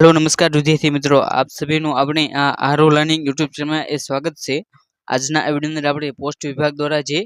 Hello, નમસ્કાર વિદ્યાર્થી મિત્રો. આપ સભીનું આપણે આ આરો લર્નિંગ યુટ્યુબ ચેનલમાં એ સ્વાગત છે. આજના આ વિડીયોની અંદર આપણે પોસ્ટ વિભાગ દ્વારા જે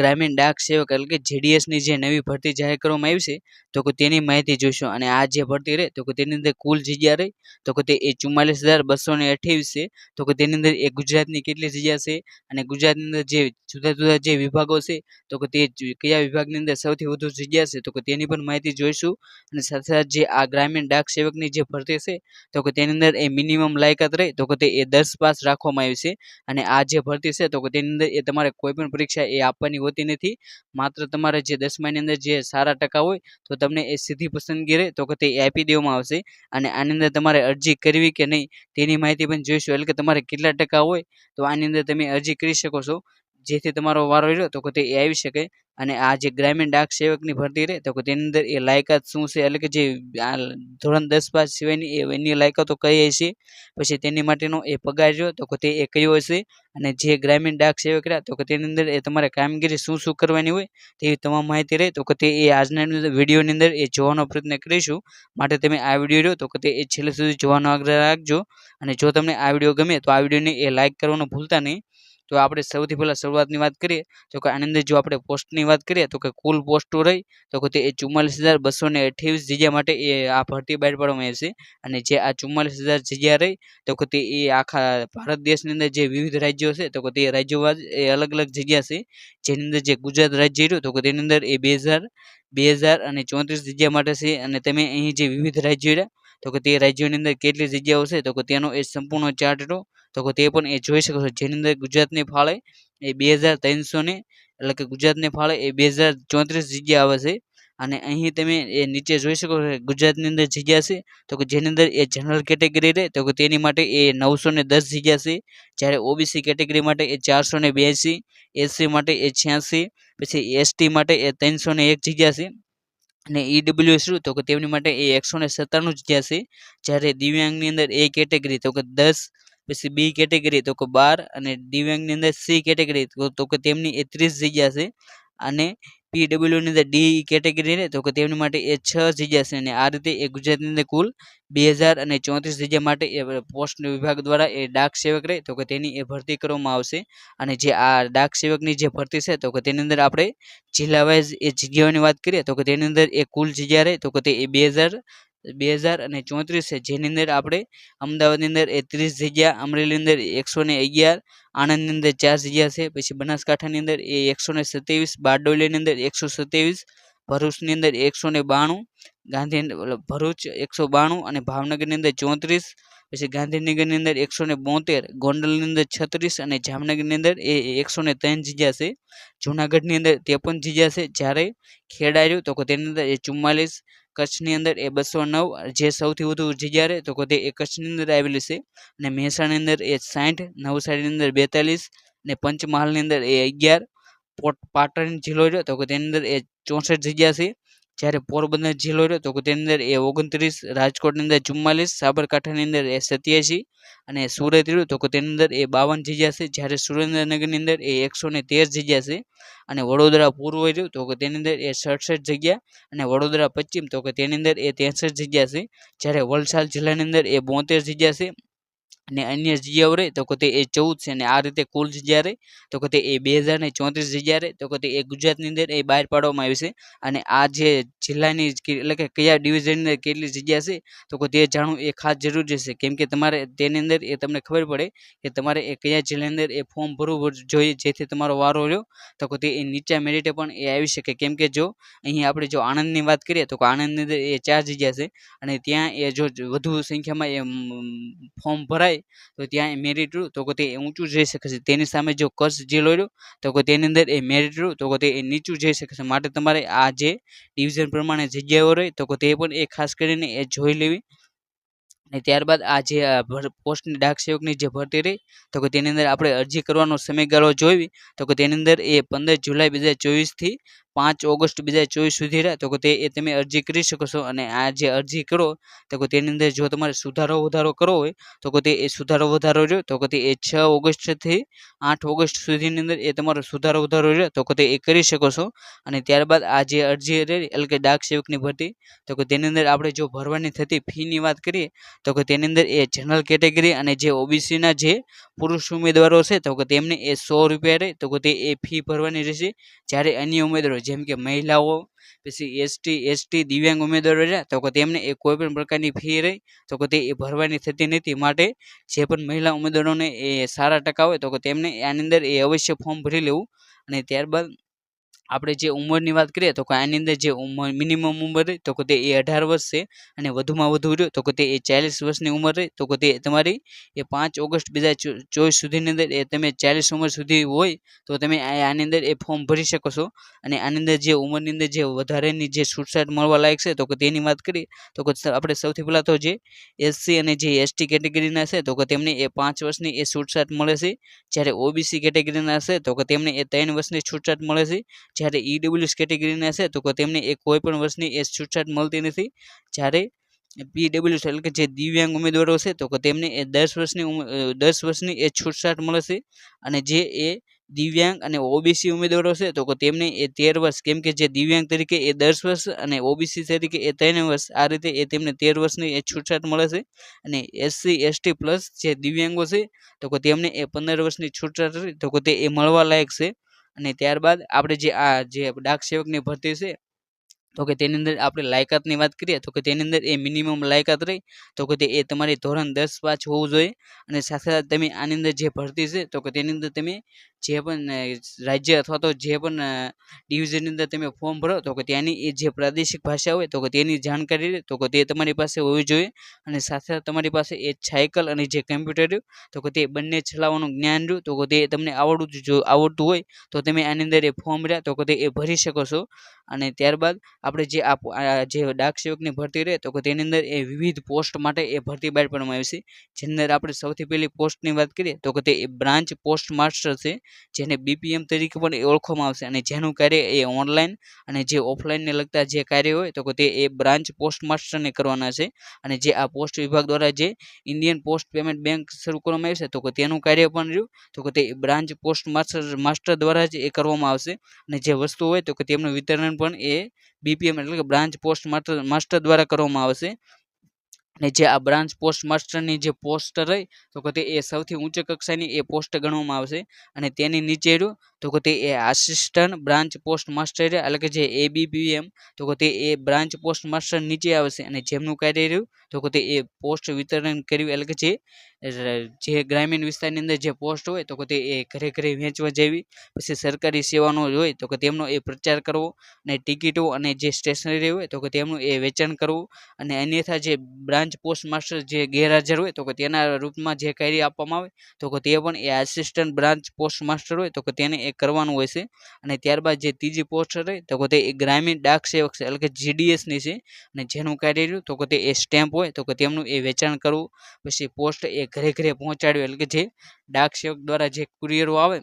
ગ્રામીણ ડાક સેવક એટલે કે જેડીએસની જે નવી ભરતી જાહેર કરવામાં આવી છે, તો કે તેની માહિતી જોઈશું. અને આ જે ભરતી રહે, તો કે તેની અંદર કુલ જગ્યા રહી, તો કે તે એ ચુમ્માલીસ હજાર બસો ને અઠ્યાવીસ છે, તો કે તેની અંદર એ ગુજરાતની કેટલી જગ્યા છે, અને ગુજરાતની અંદર જે જુદા જુદા જે વિભાગો છે, તો કે તે કયા વિભાગની અંદર સૌથી વધુ જગ્યા છે, તો કે તેની પણ માહિતી જોઈશું. અને સાથે સાથે જે આ ગ્રામીણ ડાક સેવકની જે ભરતી છે, તો કે તેની અંદર એ મિનિમમ લાયકાત રહે, તો કે તે એ દસ પાસ રાખવામાં આવી છે. અને આ જે ભરતી છે, તો કે તેની અંદર એ તમારે કોઈ પણ પરીક્ષા એ આપવાની હોતી નથી. માત્ર તમારે જે દસમાની અંદર જે સારા ટકા હોય, તો તમને એ સીધી પસંદગી રહે, તો કે તે આપી દેવામાં આવશે. અને આની અંદર તમારે અરજી કરવી કે નહીં, તેની માહિતી પણ જોઈશું. એટલે કે તમારે કેટલા ટકા હોય, તો આની અંદર તમે અરજી કરી શકો છો. જેથી તમારો વારો રહ્યો, તો કે તે આવી શકે. અને આ જે ગ્રામીણ ડાક સેવકની ભરતી રહે, તો કે તેની અંદર એ લાયકાત શું છે? એટલે કે જે ધોરણ દસ પાસ સિવાયની એની લાયકાતો કઈ હશે પછી તેની માટેનો એ પગાર રહ્યો, તો કે તે એ કયો હશે? અને જે ગ્રામીણ ડાક સેવક રહ્યા, તો કે તેની અંદર એ તમારે કામગીરી શું શું કરવાની હોય, તેવી તમામ માહિતી રહે, તો કે તે એ આજના વિડીયોની અંદર એ જોવાનો પ્રયત્ન કરીશું. માટે તમે આ વીડિયો રહ્યો તો કે તે એ છેલ્લે સુધી જોવાનો આગ્રહ રાખજો. અને જો તમને આ વીડિયો ગમે, તો આ વિડીયોને એ લાઇક કરવાનું ભૂલતા નહીં. તો આપણે સૌથી પહેલાં શરૂઆતની વાત કરીએ, તો કે આની અંદર જો આપણે પોસ્ટની વાત કરીએ, તો કે કુલ પોસ્ટો રહી, તો કે તે ચુમ્માલીસ હજાર બસો ને અઠ્યાવીસ જગ્યા માટે એ આ ભરતી બહાર પાડવામાં છે. અને જે આ ચુમ્માલીસ હજાર જગ્યા રહી, તો કે એ આખા ભારત દેશની અંદર જે વિવિધ રાજ્યો છે, તો કે તે રાજ્યોમાં એ અલગ અલગ જગ્યા છે. જેની અંદર જે ગુજરાત રાજ્ય રહ્યું, તો કે તેની અંદર એ બે હજાર બે હજાર અને ચોત્રીસ જગ્યા માટે છે. અને તમે અહીં જે વિવિધ રાજ્યો રહ્યા, તો કે તે રાજ્યોની અંદર કેટલી જગ્યાઓ છે, તો કે તેનો એ સંપૂર્ણ ચાર્ટ રહ્યો. તો તે પણ એ જોઈ શકો છો. જેની અંદર ગુજરાતની ફાળે એ બે હજાર ત્રણસો ને એટલે કે ગુજરાતની ફાળે એ બે હજાર ચોત્રીસ જગ્યા આવે છે. અને અહીં તમે એ નીચે જોઈ શકો છો ગુજરાતની અંદર જગ્યા છે. તો કે જેની અંદર એ જનરલ કેટેગરી રહે, તો કે તેની માટે એ નવસો ને દસ જગ્યા છે. જ્યારે ઓબીસી કેટેગરી માટે એ ચારસો ને બ્યાસી એસસી માટે એ છ્યાસી, પછી એસટી માટે એ ત્રણસો ને એક જગ્યા છે. અને ઈડબ્લ્યુ તો કે તેમની માટે એ એકસો ને સત્તાણું જગ્યા છે. જ્યારે દિવ્યાંગની અંદર એ કેટેગરી તો કે દસ પછી બી કેટેગરી તો કે બાર અને દિવ્યાંગની અંદર સી કેટેગરી તો કે તેમની એ ત્રીસ જગ્યા છે. અને પીડબ્લ્યુની અંદર ડી કેટેગરી રહે તો કે તેમની માટે એ છ જગ્યા છે. અને આ રીતે એ ગુજરાતની અંદર કુલ બે હજાર અને ચોત્રીસ જગ્યા માટે એ પોસ્ટ વિભાગ દ્વારા એ ડાક સેવક રહે તો કે તેની એ ભરતી કરવામાં આવશે. અને જે આ ડાક સેવકની જે ભરતી છે તો કે તેની અંદર આપણે જિલ્લા વાઇઝ એ જગ્યાઓની વાત કરીએ તો કે તેની અંદર એ કુલ જગ્યા રહે તો કે તે એ બે હજાર બે હજાર અને ચોત્રીસ છે જેની અંદર આપણે અમદાવાદની અંદર એ ત્રીસ જગ્યા, અમરેલીની અંદર એકસો ને અગિયાર, આણંદની અંદર ચાર જગ્યા છે, પછી બનાસકાંઠાની અંદર એ એકસો ને સત્યાવીસ, બારડોલીની અંદર એકસો સત્યાવીસ, ભરૂચની અંદર એકસો ને બાણું ગાંધી ભરૂચ એકસો બાણું અને ભાવનગરની અંદર ચોત્રીસ, પછી ગાંધીનગરની અંદર એકસો ને બોતેર, ગોંડલની અંદર છત્રીસ અને જામનગરની અંદર એ એકસો ને ત્રણ જગ્યા છે. જૂનાગઢની અંદર ત્રેપન જગ્યા છે, જ્યારે ખેડાયું, તો તેની અંદર એ ચુમ્માલીસ કચ્છની અંદર એ બસો નવ, જે સૌથી વધુ જગ્યા તો કે એ કચ્છની અંદર આવેલી છે. અને મહેસાણાની અંદર એ સાઠ નવસારીની અંદર બેતાલીસ ને પંચમહાલની અંદર એ અગિયાર, પોટ પાટણ જિલ્લો રહ્યો તો કે તેની અંદર એ ચોસઠ જગ્યા છે. જ્યારે પોરબંદર જિલ્લો રહ્યો તો તેની અંદર એ ઓગણત્રીસ, રાજકોટની અંદર ચુમ્માલીસ, સાબરકાંઠાની અંદર એ સત્યાસી અને સુરત રહ્યું તો તેની અંદર એ બાવન જગ્યા છે. જ્યારે સુરેન્દ્રનગરની અંદર એ એકસો ને તેર જગ્યા છે અને વડોદરા પૂર્વ રહ્યું તો તેની અંદર એ સડસઠ જગ્યા અને વડોદરા પશ્ચિમ તો કે તેની અંદર એ ત્રેસઠ જગ્યા છે. જ્યારે વલસાડ જિલ્લાની અંદર એ બોતેર જગ્યા છે. અને અન્ય જગ્યાઓ રહે તો કે એ ચૌદ છે અને આ રીતે કુલ જગ્યા રહે તો કે એ બે હજાર ને ચોત્રીસ જગ્યા રહે તો કે એ ગુજરાતની અંદર એ બહાર પાડવામાં આવી છે. અને આ જે જિલ્લાની એટલે કે કયા ડિવિઝનની અંદર કેટલી જગ્યા છે તો કે તે જાણવું એ ખાસ જરૂરી છે કેમ કે તમારે તેની અંદર એ તમને ખબર પડે કે તમારે એ કયા જિલ્લાની અંદર એ ફોર્મ ભરવું જોઈએ જેથી તમારો વારો રહ્યો તો કે એ નીચા મેરિટે પણ એ આવી શકે. કેમ કે જો અહીં આપણે જો આણંદની વાત કરીએ તો કે આણંદની અંદર એ ચાર જગ્યા છે અને ત્યાં એ જો વધુ સંખ્યામાં એ ફોર્મ ભરાય તો ત્યાં મેરિટ રહ્યું. તો તે ઊંચું જઈ શકે છે. તેની સામે જો કચ્છ જે રહ્યો તો તેની અંદર એ મેરિટ રહ્યું. તો તે નીચું જઈ શકે છે. માટે તમારે આ જે ડિવિઝન પ્રમાણે જગ્યાઓ રહી, તો તે પણ એ ખાસ કરીને એ જોઈ લેવી. અને ત્યારબાદ આ જે પોસ્ટની ડાક સેવકની જે ભરતી રહી, તો કે તેની અંદર આપણે અરજી કરવાનો સમયગાળો જોઈ તો કે તેની અંદર એ પંદર જુલાઈ બે હજાર ચોવીસથી પાંચ ઓગસ્ટ બે હજાર ચોવીસ સુધી રહે, તો તે એ તમે અરજી કરી શકો છો. અને આ જે અરજી કરો, તો તેની અંદર જો તમારે સુધારો વધારો કરવો હોય, તો તે એ સુધારો વધારો રહ્યો, તો તે એ છ ઓગસ્ટથી આઠ ઓગસ્ટ સુધીની અંદર એ તમારો સુધારો વધારો રહ્યો, તો તે એ કરી શકો છો. અને ત્યારબાદ આ જે અરજી રહી એટલે કે ડાક સેવકની ભરતી, તો કે તેની અંદર આપણે જો ભરવાની થતી ફીની વાત કરીએ, તો કે તેની અંદર એ જનરલ કેટેગરી અને જે ઓબીસીના જે પુરુષ ઉમેદવારો છે, તો કે તેમને એ સો રૂપિયા રહે, તો કે એ ફી ભરવાની રહેશે. જ્યારે અન્ય ઉમેદવારો જેમ કે મહિલાઓ, પછી એસટી એસટી દિવ્યાંગ ઉમેદવારો રહ્યા, તો કે તેમને એ કોઈ પણ પ્રકારની ફી રહી, તો કે તે એ ભરવાની થતી નથી. માટે જે પણ મહિલા ઉમેદવારોને એ સારા ટકા હોય, તો કે તેમને આની અંદર એ અવશ્ય ફોર્મ ભરી લેવું. અને ત્યારબાદ આપણે જે ઉંમરની વાત કરીએ તો કે આની અંદર જે ઉંમર મિનિમમ ઉંમર રહી તો તે એ અઢાર વર્ષ છે અને વધુમાં વધુ રહ્યો તો કે તે એ ચાલીસ વર્ષની ઉંમર રહી તો તે તમારી એ પાંચ ઓગસ્ટ બે હજાર ચોવીસ સુધીની અંદર એ તમે ચાલીસ ઉંમર સુધી હોય તો તમે આની અંદર એ ફોર્મ ભરી શકો છો. અને આની અંદર જે ઉંમરની અંદર જે વધારેની જે છૂટછાટ મળવા લાયક છે તો તેની વાત કરીએ તો કે આપણે સૌથી પહેલાં તો જે એસસી અને જે એસટી કેટેગરીના છે તો તેમને એ પાંચ વર્ષની એ છૂટછાટ મળે છે. જ્યારે ઓબીસી કેટેગરીના છે તો તેમને એ ત્રણ વર્ષની છૂટછાટ મળે છે. જ્યારે ઈડબ્લ્યુએસ કેટેગરીના છે, તો તેમને એ કોઈ પણ વર્ષની એ છૂટછાટ મળતી નથી. જ્યારે પીડબ્લ્યુ એટલે કે જે દિવ્યાંગ ઉમેદવારો છે, તો તેમને એ દસ વર્ષની દસ વર્ષની એ છૂટછાટ મળશે અને જે એ દિવ્યાંગ અને ઓબીસી ઉમેદવારો છે, તો તેમને એ તેર વર્ષ, કેમ કે જે દિવ્યાંગ તરીકે એ દસ વર્ષ અને ઓબીસી તરીકે એ ત્રણ વર્ષ, આ રીતે એ તેમને તેર વર્ષની એ છૂટછાટ મળે છે. અને એસસી એસટી પ્લસ જે દિવ્યાંગો છે, તો તેમને એ પંદર વર્ષની છૂટછાટ તો તે એ મળવા લાયક છે. અને ત્યારબાદ આપણે જે આ જે ડાક સેવકની ભરતી છે તો કે તેની અંદર આપણે લાયકાતની વાત કરીએ તો કે તેની અંદર એ મિનિમમ લાયકાત રહી તો કે તે એ તમારી ધોરણ દસ પાસ હોવું જોઈએ અને સાથે સાથે તમે આની અંદર જે ભરતી છે તો કે તેની અંદર તમે જે પણ રાજ્ય અથવા તો જે પણ ડિવિઝનની અંદર તમે ફોર્મ ભરો તો કે ત્યાંની એ જે પ્રાદેશિક ભાષા હોય તો કે તેની જાણકારી રહે તો કે તે તમારી પાસે હોવી જોઈએ અને સાથે સાથે તમારી પાસે એ સાયકલ અને જે કમ્પ્યુટર રહ્યું તો કે તે બંને ચલાવવાનું જ્ઞાન રહ્યું તો કે તે તમને આવડતું જો આવડતું હોય તો તમે આની અંદર એ ફોર્મ રહ્યા તો કે તે એ ભરી શકો છો અને ત્યારબાદ આપણે જે આ જે ડાક સેવકની ભરતી રહે, તો તેની અંદર એ વિવિધ પોસ્ટ માટે એ ભરતી બહાર પાડવામાં આવી છે. જેની અંદર આપણે સૌથી પહેલી પોસ્ટની વાત કરીએ, તો કે તે બ્રાન્ચ પોસ્ટ માસ્ટર છે, જેને બીપીએમ તરીકે પણ ઓળખવામાં આવશે અને જેનું કાર્ય એ ઓનલાઈન અને જે ઓફલાઈનને લગતા જે કાર્ય હોય, તો કે તે એ બ્રાન્ચ પોસ્ટ માસ્ટરને કરવાના છે. અને જે આ પોસ્ટ વિભાગ દ્વારા જે ઇન્ડિયન પોસ્ટ પેમેન્ટ બેંક શરૂ કરવામાં આવી છે, તો કે તેનું કાર્ય પણ રહ્યું, તો કે તે બ્રાન્ચ પોસ્ટ માસ્ટર માસ્ટર દ્વારા જ એ કરવામાં આવશે. અને જે વસ્તુ હોય, તો કે તેમનું વિતરણ પણ એ બીપીએમ એટલે કે બ્રાન્ચ પોસ્ટ માસ્ટર દ્વારા કરવામાં આવશે અને જે આ બ્રાન્ચ પોસ્ટ માસ્ટરની જે પોસ્ટ રહી, તો તે એ સૌથી ઊંચ કક્ષાની એ પોસ્ટ ગણવામાં આવશે અને તેની નીચે રહ્યું, તો કે એ આસિસ્ટન્ટ બ્રાન્ચ પોસ્ટ માસ્ટર એટલે કે જે એબીપીએમ તો કે એ બ્રાન્ચ પોસ્ટ માસ્ટર નીચે આવશે અને જેમનું કાર્ય રહ્યું, તો કે એ પોસ્ટ વિતરણ કર્યું, એટલે કે જે જે ગ્રામીણ વિસ્તારની અંદર જે પોસ્ટ હોય તો કે તે એ ઘરે ઘરે વેચવા જેવી, પછી સરકારી સેવાનો હોય તો કે તેમનો એ પ્રચાર કરવો અને ટિકિટો અને જે સ્ટેશનરી હોય તો કે તેમનું એ વેચાણ કરવું અને અન્યથા જે બ્રાન્ચ પોસ્ટ માસ્ટર જે ગેરહાજર હોય તો કે તેના રૂપમાં જે કાર્ય આપવામાં આવે તો કે તે પણ એ આસિસ્ટન્ટ બ્રાન્ચ પોસ્ટ માસ્ટર હોય તો કે તેને એ કરવાનું હોય છે. અને ત્યારબાદ જે ત્રીજી પોસ્ટ રહે તો કે તે એ ગ્રામીણ ડાક સેવક છે, એટલે કે જીડીએસની છે અને જેનું કાર્ય રહ્યું તો કે તે એ સ્ટેમ્પ હોય તો કે તેમનું એ વેચાણ કરવું, પછી પોસ્ટ એ ઘરે ઘરે પહોંચાડ્યું. એટલે કે જે ડાક સેવક દ્વારા જે કુરિયરો આવે,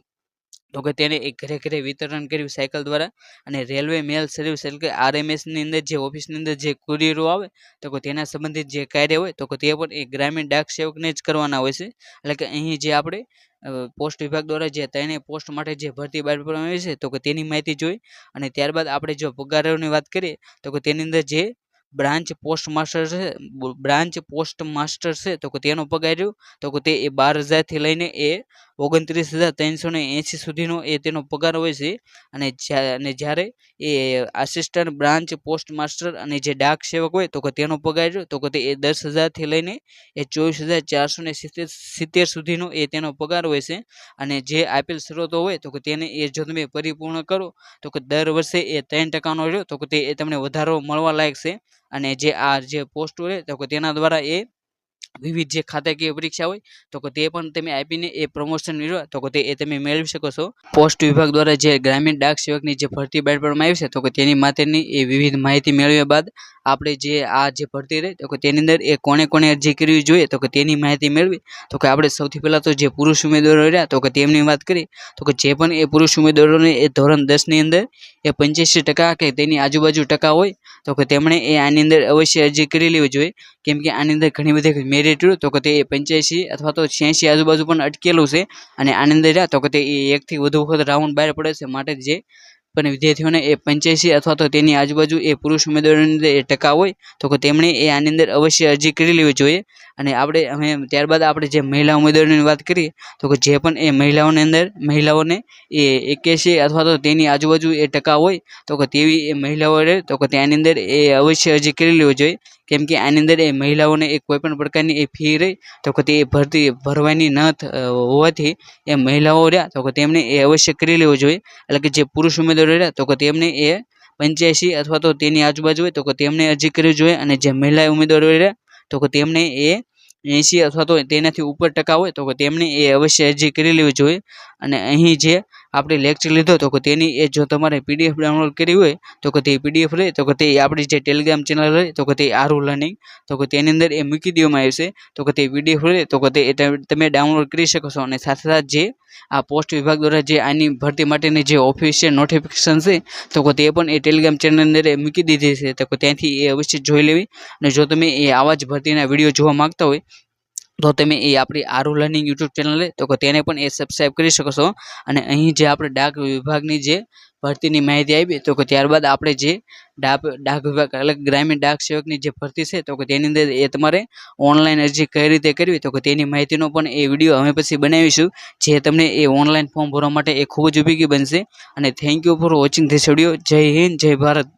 તો કે તેને એ ઘરે ઘરે વિતરણ કર્યું સાયકલ દ્વારા. અને રેલવે મેલ સર્વિસ એટલે કે આરએમએસની અંદર જે ઓફિસની અંદર જે કુરિયરો આવે, તો કે તેના સંબંધિત જે કાર્ય હોય, તો કે તે પણ એ ગ્રામીણ ડાક સેવકને જ કરવાના હોય છે. એટલે કે અહીં જે આપણે પોસ્ટ વિભાગ દ્વારા જે તેને પોસ્ટ માટે જે ભરતી બહાર પાડવામાં આવી છે, તો કે તેની માહિતી જોઈ. અને ત્યારબાદ આપણે જો પગારોની વાત કરીએ, તો કે તેની અંદર જે બ્રાન્ચ પોસ્ટ માસ્ટર છે, બ્રાન્ચ પોસ્ટ માસ્ટર છે, તો કે તેનો પગાર રહ્યો, તો કે તે એ બાર હજારથી લઈને એ ઓગણત્રીસ હજાર ત્રણસો ને એંસી સુધીનો એ તેનો પગાર હોય છે. અને અને જ્યારે એ આસિસ્ટન્ટ બ્રાન્ચ પોસ્ટ માસ્ટર અને જે ડાક સેવક હોય તો કે તેનો પગાર તો કે તે એ દસ હજારથી લઈને એ ચોવીસ હજાર ચારસો ને સિત્તેર સિત્તેર સુધીનો એ તેનો પગાર હોય છે. અને જે આપેલ શરતો હોય તો કે તેને એ જો તમે પરિપૂર્ણ કરો તો કે દર વર્ષે એ ત્રણ ટકાનો રહ્યો તો કે તે તમને વધારો મળવા લાયક છે. અને જે આ જે પોસ્ટ હોય તો કે તેના દ્વારા એ વિવિધ જે ખાતાકીય પરીક્ષા હોય, તો કે તે પણ તમે આપીને એ પ્રમોશન તો કે તે એ તમે મેળવી શકો છો. પોસ્ટ વિભાગ દ્વારા જે ગ્રામીણ ડાક સેવકની જે ભરતી બહાર આવી છે, તો કે તેની માટેની એ વિવિધ માહિતી મેળવ્યા બાદ આપણે જે આ જે ભરતી રહી, તો કે તેની અંદર એ કોણે કોણે અરજી કરવી જોઈએ, તો કે તેની માહિતી મેળવી, તો કે આપણે સૌથી પહેલાં તો જે પુરુષ ઉમેદવારો રહ્યા, તો કે તેમની વાત કરી, તો કે જે પણ એ પુરુષ ઉમેદવારોને એ ધોરણ દસની અંદર એ પંચ્યાસી ટકા કે તેની આજુબાજુ ટકા હોય તો કે તેમણે એ આની અંદર અવશ્ય અરજી કરી લેવી જોઈએ. કેમ કે આની અંદર ઘણી બધી મેરિટ તો કે તે પંચ્યાસી અથવા તો છ્યાસી આજુબાજુ પણ અટકેલું છે. અને આની અંદર તો કે તે એકથી વધુ વખત રાઉન્ડ બહાર પડે છે માટે જે પણ વિદ્યાર્થીઓને એ પંચ્યાસી અથવા તો તેની આજુબાજુ એ પુરુષ ઉમેદવારોની અંદર એ ટકા હોય, તો કે તેમણે એ આની અંદર અવશ્ય અરજી કરી લેવી જોઈએ. અને આપણે અમે ત્યારબાદ આપણે જે મહિલા ઉમેદવારોની વાત કરીએ, તો કે જે પણ એ મહિલાઓની અંદર, મહિલાઓને એ એક્યાસી અથવા તો તેની આજુબાજુ એ ટકા હોય, તો કે તેવી એ મહિલાઓ રહે તો કે તેની અંદર એ અવશ્ય અરજી કરી લેવી જોઈએ. કેમ કે આની અંદર એ મહિલાઓને એ કોઈ પણ પ્રકારની એ ફી રહી, તો કે તે ભરતી, ભરવાની ન હોવાથી એ મહિલાઓ રહ્યા, તો કે તેમણે એ અવશ્ય કરી લેવું જોઈએ. એટલે કે જે પુરુષ ઉમેદવારો રહ્યા, તો કે તેમને એ પંચ્યાસી અથવા તો તેની આજુબાજુ હોય, તો કે તેમણે અરજી કરવી જોઈએ અને જે મહિલા ઉમેદવારો રહ્યા તો કે તેમણે એ એંસી અથવા તો તેનાથી ઉપર ટકા હોય તો કે તેમણે એ અવશ્ય અરજી કરી લેવી જોઈએ. અને અહીં જે આપણે લેક્ચર લીધો તો કે તેની એ જો તમારે પીડીએફ ડાઉનલોડ કરી હોય, તો કે તે પીડીએફ રહે તો કે તે આપણી જે ટેલિગ્રામ ચેનલ રહે તો કે તે આરુ લર્નિંગ તો કે તેની અંદર એ મૂકી દેવામાં આવશે, તો કે તે પીડીએફ રહે તો કે તે તમે- ડાઉનલોડ કરી શકો છો. અને સાથે સાથે જે આ પોસ્ટ વિભાગ દ્વારા જે આની ભરતી માટેની જે ઓફિશિયલ નોટિફિકેશન છે, તો કે તે પણ એ ટેલિગ્રામ ચેનલ અંદર એ મૂકી દીધી છે. તો કે ત્યાંથી એ અવશ્ય જોઈ લેવી. અને જો તમે એ આવા જ ભરતીના વીડિયો જોવા માગતા હોય તો તમે એ આપણી આરુ લર્નિંગ યુટ્યુબ ચેનલ તો કે તેને પણ એ સબસ્ક્રાઈબ કરી શકો છો. અને અહીં જે આપણે ડાક વિભાગની જે ભરતીની માહિતી આપી, તો કે ત્યારબાદ આપણે જે ડાક ડાક વિભાગ એટલે ગ્રામીણ ડાક સેવકની જે ભરતી છે, તો કે તેની અંદર એ તમારે ઓનલાઈન અરજી કઈ રીતે કરવી, તો કે તેની માહિતીનો પણ એ વીડિયો અમે પછી બનાવીશું, જે તમને એ ઓનલાઈન ફોર્મ ભરવા માટે એ ખૂબ જ ઉપયોગી બનશે. અને thank you for watching this video Jai Hind, Jai Bharat.